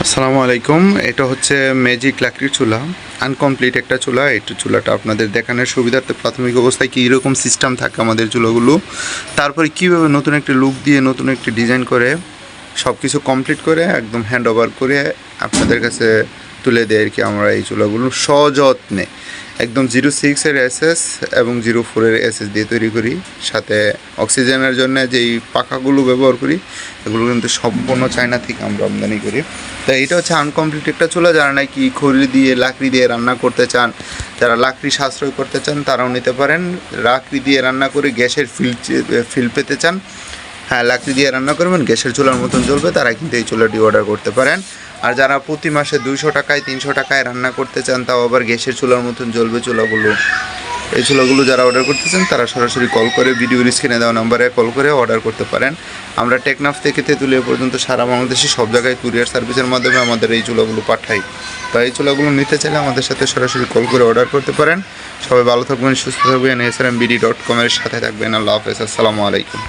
আসসালামু আলাইকুম। এটা হচ্ছে ম্যাজিক লাকড়ির চুলা। আনকমপ্লিট একটা চুলা। এই চুলাটা আপনাদের দেখানোর সুবিধার্থে প্রাথমিক অবস্থায় কী রকম সিস্টেম থাকে আমাদের চুলাগুলো? তারপরে কীভাবে নতুন একটি লুক দিয়ে নতুন একটি ডিজাইন করে সব কিছু কমপ্লিট করে একদম হ্যান্ড ওভার করে আপনাদের কাছে তুলে দেয় কি আমরা এই চুলাগুলো সযত্নে। একদম জিরো সিক্সের এসএস এবং জিরো ফোরের এসএস দিয়ে তৈরি করি। সাথে অক্সিজেনের জন্য যেই পাখাগুলো ব্যবহার করি, এগুলো কিন্তু সম্পূর্ণ চায়না থেকে আমরা আমদানি করি। তো এটা হচ্ছে আনকমপ্লিট একটা চুলা। যারা নাকি খড়ি দিয়ে, লাকড়ি দিয়ে রান্না করতে চান, যারা লাকড়ি সাশ্রয় করতে চান, তারাও নিতে পারেন। লাকড়ি দিয়ে রান্না করে গ্যাসের ফিল ফিল পেতে চান। হ্যাঁ লাকড়ি দিয়ে রান্না করবেন, গ্যাসের চুলার মতন চলবে, তারা কিন্তু এই চুলাটি অর্ডার করতে পারেন। আর যারা প্রতি মাসে দুইশো টাকায়, তিনশো টাকায় রান্না করতে চান, তাও আবার গ্যাসের চুলার মতন জ্বলবে চুলাগুলো। এই চুলাগুলো যারা অর্ডার করতে চান তারা সরাসরি কল করে ভিডিওর স্ক্রিনে দেওয়া নাম্বারে কল করে অর্ডার করতে পারেন। আমরা টেকনাফ থেকে তেঁতুলিয়া পর্যন্ত সারা বাংলাদেশে সব জায়গায় কুরিয়ার সার্ভিসের মাধ্যমে আমাদের এই চুলাগুলো পাঠাই। তো এই চুলাগুলো নিতে চাইলে আমাদের সাথে সরাসরি কল করে অর্ডার করতে পারেন। সবাই ভালো থাকবেন, সুস্থ থাকবেন। S R M BD dot কমের সাথে থাকবেন। আল্লাহ হাফেজ। আসসালামু আলাইকুম।